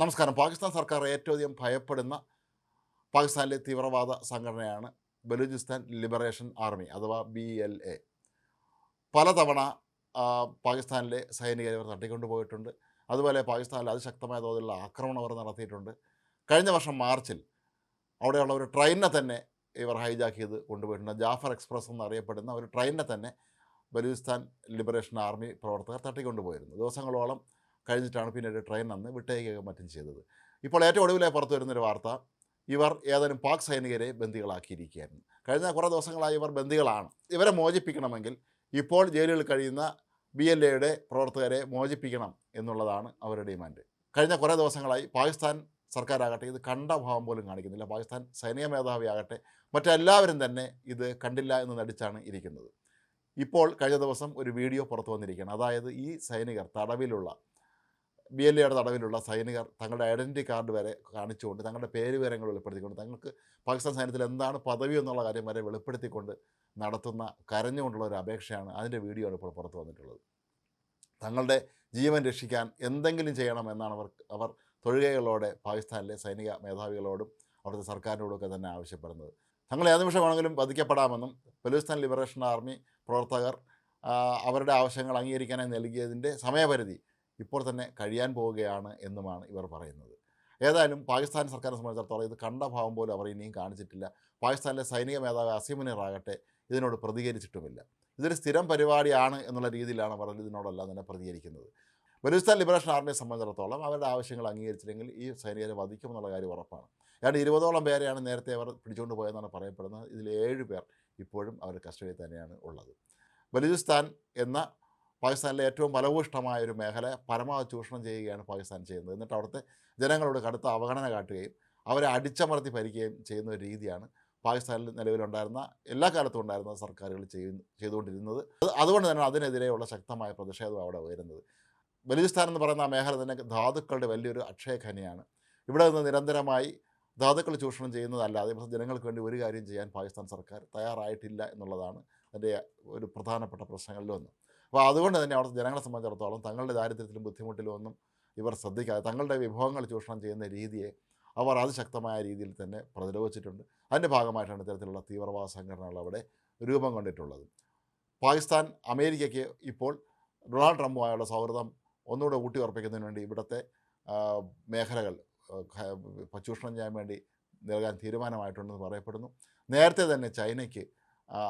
നമസ്കാരം. പാകിസ്ഥാൻ സർക്കാർ ഏറ്റവും അധികം ഭയപ്പെടുന്ന പാകിസ്ഥാനിലെ തീവ്രവാദ സംഘടനയാണ് ബലൂചിസ്ഥാൻ ലിബറേഷൻ ആർമി അഥവാ ബി എൽ എ. പലതവണ പാകിസ്ഥാനിലെ സൈനികരെ ഇവർ തട്ടിക്കൊണ്ടുപോയിട്ടുണ്ട്. അതുപോലെ പാകിസ്ഥാനിൽ അതിശക്തമായ തോതിലുള്ള ആക്രമണം അവർ നടത്തിയിട്ടുണ്ട്. കഴിഞ്ഞ വർഷം മാർച്ചിൽ അവിടെയുള്ള ഒരു ട്രെയിനിനെ തന്നെ ഇവർ ഹൈജാക്ക് ചെയ്ത് കൊണ്ടുപോയിട്ടുണ്ട്. ജാഫർ എക്സ്പ്രസ് എന്നറിയപ്പെടുന്ന ഒരു ട്രെയിനിനെ തന്നെ ബലൂചിസ്ഥാൻ ലിബറേഷൻ ആർമി പ്രവർത്തകർ തട്ടിക്കൊണ്ടുപോയിരുന്നു. ദിവസങ്ങളോളം കഴിഞ്ഞിട്ടാണ് പിന്നീട് ട്രെയിൻ അന്ന് വിട്ടയക്കുകയും മറ്റും ചെയ്തത്. ഇപ്പോൾ ഏറ്റവും ഒടുവിലെ പുറത്തു വരുന്നൊരു വാർത്ത ഇവർ ഏതാനും പാക് സൈനികരെ ബന്ദികളാക്കിയിരിക്കുകയായിരുന്നു. കഴിഞ്ഞ കുറേ ദിവസങ്ങളായി ഇവർ ബന്ദികളാണ്. ഇവരെ മോചിപ്പിക്കണമെങ്കിൽ ഇപ്പോൾ ജയിലിൽ കഴിയുന്ന ബി എൽ എയുടെ പ്രവർത്തകരെ മോചിപ്പിക്കണം എന്നുള്ളതാണ് അവരുടെ ഡിമാൻഡ്. കഴിഞ്ഞ കുറേ ദിവസങ്ങളായി പാകിസ്ഥാൻ സർക്കാരാകട്ടെ ഇത് കണ്ട ഭാവം പോലും കാണിക്കുന്നില്ല. പാകിസ്ഥാൻ സൈനിക മേധാവി ആകട്ടെ മറ്റെല്ലാവരും തന്നെ ഇത് കണ്ടില്ല എന്ന് നടിച്ചാണ് ഇരിക്കുന്നത്. ഇപ്പോൾ കഴിഞ്ഞ ദിവസം ഒരു വീഡിയോ പുറത്തു വന്നിരിക്കുകയാണ്. അതായത് ഈ സൈനികർ തടവിലുള്ള ബി എൽ എയുടെ തടവിലുള്ള സൈനികർ തങ്ങളുടെ ഐഡന്റി കാർഡ് വരെ കാണിച്ചുകൊണ്ട് തങ്ങളുടെ പേര് വിവരങ്ങൾ വെളിപ്പെടുത്തിക്കൊണ്ട് തങ്ങൾക്ക് പാകിസ്ഥാൻ സൈന്യത്തിൽ എന്താണ് പദവി എന്നുള്ള കാര്യം വരെ വെളിപ്പെടുത്തിക്കൊണ്ട് നടത്തുന്ന കരഞ്ഞുകൊണ്ടുള്ള ഒരു അപേക്ഷയാണ് അതിന്റെ വീഡിയോ ആണ് ഇപ്പോൾ പുറത്തു വന്നിട്ടുള്ളത്. തങ്ങളുടെ ജീവൻ രക്ഷിക്കാൻ എന്തെങ്കിലും ചെയ്യണമെന്നാണ് അവർ അവർ തൊഴുകകളോടെ പാകിസ്ഥാനിലെ സൈനിക മേധാവികളോടും അവിടുത്തെ സർക്കാരിനോടൊക്കെ തന്നെ ആവശ്യപ്പെടുന്നത്. തങ്ങൾ ഏത് നിമിഷമാണെങ്കിലും വധിക്കപ്പെടാമെന്നും ബലൂചിസ്ഥാൻ ലിബറേഷൻ ആർമി പ്രവർത്തകർ അവരുടെ ആവശ്യങ്ങൾ അംഗീകരിക്കാനായി നൽകിയതിന്റെ സമയപരിധി ഇപ്പോൾ തന്നെ കഴിയാൻ പോവുകയാണ് എന്നുമാണ് ഇവർ പറയുന്നത്. ഏതായാലും പാകിസ്ഥാൻ സർക്കാരിനെ സംബന്ധിച്ചിടത്തോളം ഇത് കണ്ട ഭാവം പോലും അവർ ഇനിയും കാണിച്ചിട്ടില്ല. പാകിസ്ഥാനിലെ സൈനിക മേധാവി അസീം ആകട്ടെ ഇതിനോട് പ്രതികരിച്ചിട്ടുമില്ല. ഇതൊരു സ്ഥിരം പരിപാടിയാണ് എന്നുള്ള രീതിയിലാണ് അവർ ഇതിനോടെല്ലാം തന്നെ പ്രതികരിക്കുന്നത്. ബലൂചിസ്ഥാൻ ലിബറേഷൻ ആർമിയെ സംബന്ധിച്ചിടത്തോളം അവരുടെ ആവശ്യങ്ങൾ അംഗീകരിച്ചില്ലെങ്കിൽ ഈ സൈനികരെ വധിക്കും എന്നുള്ള കാര്യം ഉറപ്പാണ്. ഏതാണ്ട് ഇരുപതോളം പേരെയാണ് നേരത്തെ അവർ പിടിച്ചുകൊണ്ട് പോയതെന്നാണ് പറയപ്പെടുന്നത്. ഇതിൽ ഏഴ് പേർ ഇപ്പോഴും അവരുടെ കസ്റ്റഡിയിൽ തന്നെയാണ് ഉള്ളത്. ബലൂചിസ്ഥാൻ എന്ന പാകിസ്ഥാനിലെ ഏറ്റവും ഫലഭൂഷ്ടമായ ഒരു മേഖല പരമാവധി ചൂഷണം ചെയ്യുകയാണ് പാകിസ്ഥാൻ ചെയ്യുന്നത്. എന്നിട്ട് അവിടുത്തെ ജനങ്ങളോട് കടുത്ത അവഗണന കാട്ടുകയും അവരെ അടിച്ചമർത്തി ഭരിക്കുകയും ചെയ്യുന്ന ഒരു രീതിയാണ് പാകിസ്ഥാനിൽ നിലവിലുണ്ടായിരുന്ന എല്ലാ കാലത്തും ഉണ്ടായിരുന്ന സർക്കാരുകൾ ചെയ്യുന്ന ചെയ്തുകൊണ്ടിരുന്നത്. അതുകൊണ്ട് തന്നെ അതിനെതിരെയുള്ള ശക്തമായ പ്രതിഷേധം അവിടെ ഉയരുന്നത്. ബലൂചിസ്ഥാൻ എന്ന് പറയുന്ന ആ മേഖല തന്നെ ധാതുക്കളുടെ വലിയൊരു അക്ഷയഖനിയാണ്. ഇവിടെ നിന്ന് നിരന്തരമായി ധാതുക്കൾ ചൂഷണം ചെയ്യുന്നതല്ലാതെ ജനങ്ങൾക്ക് വേണ്ടി ഒരു കാര്യം ചെയ്യാൻ പാകിസ്ഥാൻ സർക്കാർ തയ്യാറായിട്ടില്ല എന്നുള്ളതാണ് അതിന്റെ ഒരു പ്രധാനപ്പെട്ട പ്രശ്നങ്ങളിലൊന്ന് അപ്പോൾ അതുകൊണ്ട് തന്നെ അവിടുത്തെ ജനങ്ങളെ സംബന്ധിച്ചിടത്തോളം തങ്ങളുടെ ദാരിദ്ര്യത്തിലും ബുദ്ധിമുട്ടിലും ഒന്നും ഇവർ ശ്രദ്ധിക്കാതെ തങ്ങളുടെ വിഭവങ്ങൾ ചൂഷണം ചെയ്യുന്ന രീതിയെ അവർ അതിശക്തമായ രീതിയിൽ തന്നെ പ്രതിരോധിച്ചിട്ടുണ്ട്. അതിന്റെ ഭാഗമായിട്ടാണ് ഇത്തരത്തിലുള്ള തീവ്രവാദ സംഘടനകൾ അവിടെ രൂപം കൊണ്ടിട്ടുള്ളത്. പാകിസ്ഥാൻ അമേരിക്കയ്ക്ക് ഇപ്പോൾ ഡൊണാൾഡ് ട്രംപുമായുള്ള സൗഹൃദം ഒന്നുകൂടെ ഊട്ടി ഉറപ്പിക്കുന്നതിന് വേണ്ടി ഇവിടുത്തെ മേഖലകൾ ചൂഷണം ചെയ്യാൻ വേണ്ടി നൽകാൻ തീരുമാനമായിട്ടുണ്ടെന്ന് പറയപ്പെടുന്നു. നേരത്തെ തന്നെ ചൈനയ്ക്ക്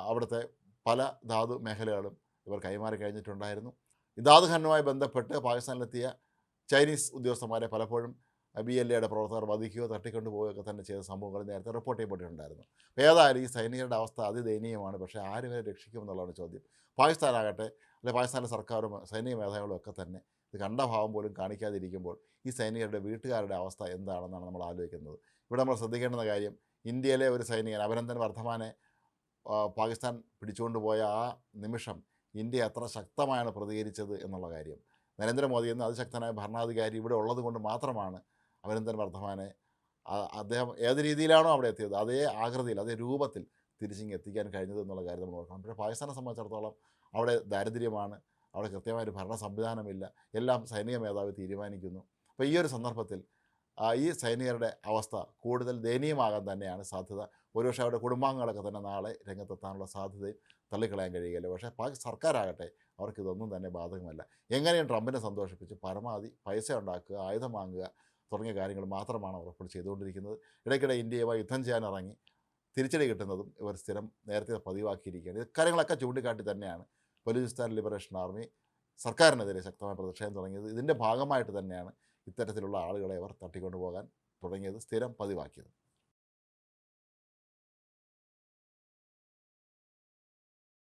അവിടുത്തെ പല ധാതു മേഖലകളും ഇവർ കൈമാറി കഴിഞ്ഞിട്ടുണ്ടായിരുന്നു. ഇതാദ് ഖാനുമായി ബന്ധപ്പെട്ട് പാകിസ്ഥാനിലെത്തിയ ചൈനീസ് ഉദ്യോഗസ്ഥന്മാരെ പലപ്പോഴും ബി എൽ എയുടെ പ്രവർത്തകർ വധിക്കുകയോ തട്ടിക്കൊണ്ടു പോവുകയൊക്കെ തന്നെ ചെയ്ത സംഭവങ്ങൾ നേരത്തെ റിപ്പോർട്ട് ചെയ്യപ്പെട്ടിട്ടുണ്ടായിരുന്നു. അപ്പോൾ ഏതായാലും ഈ സൈനികരുടെ അവസ്ഥ അതിദയനീയമാണ്. പക്ഷേ ആര് രക്ഷിക്കും എന്നുള്ളതാണ് ചോദ്യം. പാകിസ്ഥാനാകട്ടെ അല്ലെങ്കിൽ പാകിസ്ഥാനിലെ സർക്കാരും സൈനിക മേധാവികളും ഒക്കെ തന്നെ ഇത് കണ്ട ഭാവം പോലും കാണിക്കാതിരിക്കുമ്പോൾ ഈ സൈനികരുടെ വീട്ടുകാരുടെ അവസ്ഥ എന്താണെന്നാണ് നമ്മൾ ആലോചിക്കുന്നത്. ഇവിടെ നമ്മൾ ശ്രദ്ധിക്കേണ്ടുന്ന കാര്യം ഇന്ത്യയിലെ ഒരു സൈനികൻ അഭിനന്ദൻ വർദ്ധമാനെ പാകിസ്ഥാൻ പിടിച്ചുകൊണ്ടുപോയ ആ നിമിഷം ഇന്ത്യ എത്ര ശക്തമായാണ് പ്രതികരിച്ചത് എന്നുള്ള കാര്യം. നരേന്ദ്രമോദി എന്ന അതിശക്തനായ ഭരണാധികാരി ഇവിടെ ഉള്ളത് കൊണ്ട് മാത്രമാണ് അഭിനന്ദൻ വർദ്ധമാനെ അദ്ദേഹം ഏത് രീതിയിലാണോ അവിടെ എത്തിയത് അതേ ആകൃതിയിൽ അതേ രൂപത്തിൽ തിരിച്ചിങ്ങ് എത്തിക്കാൻ കഴിഞ്ഞത് എന്നുള്ള കാര്യം നമ്മൾ ഓർക്കണം. പക്ഷേ പാകിസ്ഥാനെ സംബന്ധിച്ചിടത്തോളം അവിടെ ദാരിദ്ര്യമാണ് അവിടെ കൃത്യമായ ഒരു ഭരണ സംവിധാനമില്ല എല്ലാം സൈനിക മേധാവി തീരുമാനിക്കുന്നു. അപ്പോൾ ഈ ഒരു സന്ദർഭത്തിൽ ഈ സൈനികരുടെ അവസ്ഥ കൂടുതൽ ദയനീയമാകാൻ തന്നെയാണ് സാധ്യത. ഒരുപക്ഷെ അവരുടെ കുടുംബാംഗങ്ങളൊക്കെ തന്നെ നാളെ രംഗത്തെത്താനുള്ള സാധ്യതയും തള്ളിക്കളയാൻ കഴിയുകയില്ല. പക്ഷേ പാക് സർക്കാരാകട്ടെ അവർക്ക് ഇതൊന്നും തന്നെ ബാധകമല്ല. എങ്ങനെയും ട്രംപിനെ സന്തോഷിപ്പിച്ച് പരമാവധി പൈസ ഉണ്ടാക്കുക ആയുധം വാങ്ങുക തുടങ്ങിയ കാര്യങ്ങൾ മാത്രമാണ് അവർ ഇപ്പോൾ ചെയ്തുകൊണ്ടിരിക്കുന്നത്. ഇടയ്ക്കിടെ ഇന്ത്യയുമായി യുദ്ധം ചെയ്യാൻ ഇറങ്ങി തിരിച്ചടി കിട്ടുന്നതും ഇവർ സ്ഥിരം നേരത്തെ പതിവാക്കിയിരിക്കുകയാണ്. ഇക്കാര്യങ്ങളൊക്കെ ചൂണ്ടിക്കാട്ടി തന്നെയാണ് ബലൂചിസ്ഥാൻ ലിബറേഷൻ ആർമി സർക്കാരിനെതിരെ ശക്തമായ പ്രതിഷേധം തുടങ്ങിയത്. ഇതിന്റെ ഭാഗമായിട്ട് തന്നെയാണ് ഇത്തരത്തിലുള്ള ആളുകളെ അവർ തട്ടിക്കൊണ്ടുപോകാൻ തുടങ്ങിയത് സ്ഥിരം പതിവാക്കിയത്.